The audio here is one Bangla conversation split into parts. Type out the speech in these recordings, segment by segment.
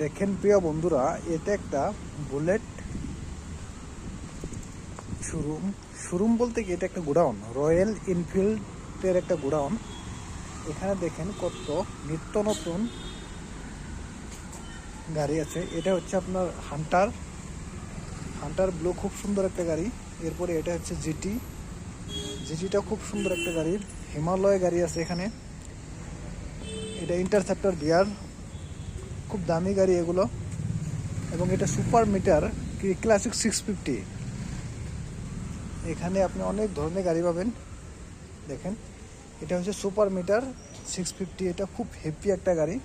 দেখেন প্রিয় বন্ধুরা, এটা একটা বুলেট শোরুম। শোরুম বলতে কি, এটা একটা গোডাউন, রয়্যাল এনফিল্ডের একটা গোডাউন। এখানে দেখেন কত নিত্য নতুন গাড়ি আছে। এটা হচ্ছে আপনার হান্টার। হান্টার ব্লু খুব সুন্দর একটা গাড়ি। এরপরে এটা হচ্ছে জিটি। জিটিটা খুব সুন্দর একটা গাড়ি। হিমালয় গাড়ি আছে এখানে। এটা ইন্টারসেপ্টর বিয়ার খুব দামি গাড়ি এগুলো। এবং এটা super meteor classic six fifty এখানে আপনি অনেক ধরনের গাড়ি পাবেন। দেখেন, এটা হচ্ছে সুপার মিটার সিক্স ফিফটি এটা খুব হেভি একটা গাড়ি।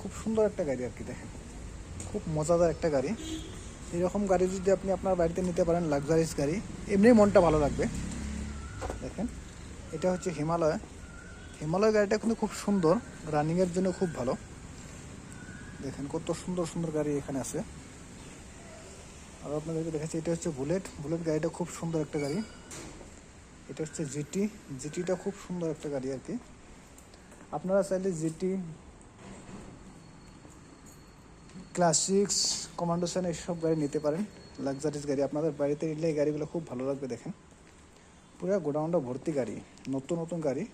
খুব সুন্দর একটা গাড়ি আর কি, দেখেন। খুব মজাদার একটা গাড়ি। এরকম গাড়ি যদি আপনি আপনার বাড়িতে নিতে পারেন লাক্সারিস গাড়ি এমনি মনটা ভালো লাগবে। দেখেন, এটা হচ্ছে হিমালয়। হিমালয় গাড়িটা কিন্তু খুব সুন্দর রানিংয়ের জন্য খুব ভালো। দেখেন কত সুন্দর সুন্দর গাড়ি এখানে আছে। আর আপনাদেরকে দেখাচ্ছি, এটা হচ্ছে বুলেট। বুলেট গাড়িটা খুব সুন্দর একটা গাড়ি। এটা হচ্ছে জিটি। জিটিটা খুব সুন্দর একটা গাড়ি আর কি। আপনারা চাইলে জিটি, ক্লাসিক্স কমান্ডোসান এইসব গাড়ি নিতে পারেন। লাক্সারিস গাড়ি। আপনাদের বাড়িতে নিলে এই গাড়িগুলো খুব ভালো লাগবে দেখেন। পুরো গোডাউনটা ভর্তি গাড়ি। নতুন নতুন গাড়ি।